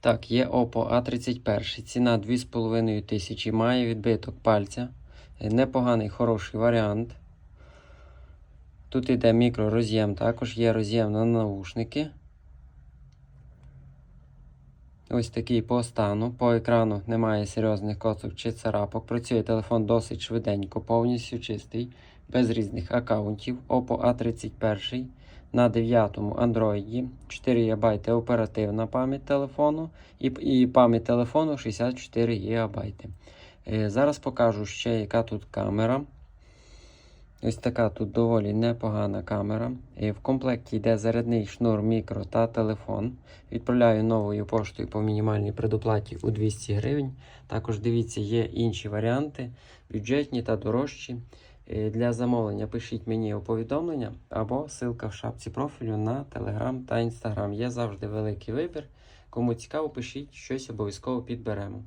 Так, є Oppo A31. Ціна 2,5 тисячі. Має відбиток пальця. Е, Непоганий, хороший варіант. Тут йде мікророз'єм, також є роз'єм на наушники. Ось такий по стану. По екрану немає серйозних коцок чи царапок. Працює телефон досить швиденько, повністю чистий, без різних аккаунтів. Oppo A31 на 9-му Android, 4 ГБ оперативна пам'ять телефону і, і пам'ять телефону 64 ГБ. Е, зараз покажу ще, яка тут камера. Ось така тут доволі непогана камера. І в комплекті йде зарядний шнур мікро та телефон. Відправляю новою поштою по мінімальній предоплаті у 200 гривень. Також дивіться, є інші варіанти, бюджетні та дорожчі. Е, Для замовлення пишіть мені у повідомлення або ссылка в шапці профілю на Telegram та Instagram. Є завжди великий вибір. Кому цікаво, пишіть щось обов'язково підберемо.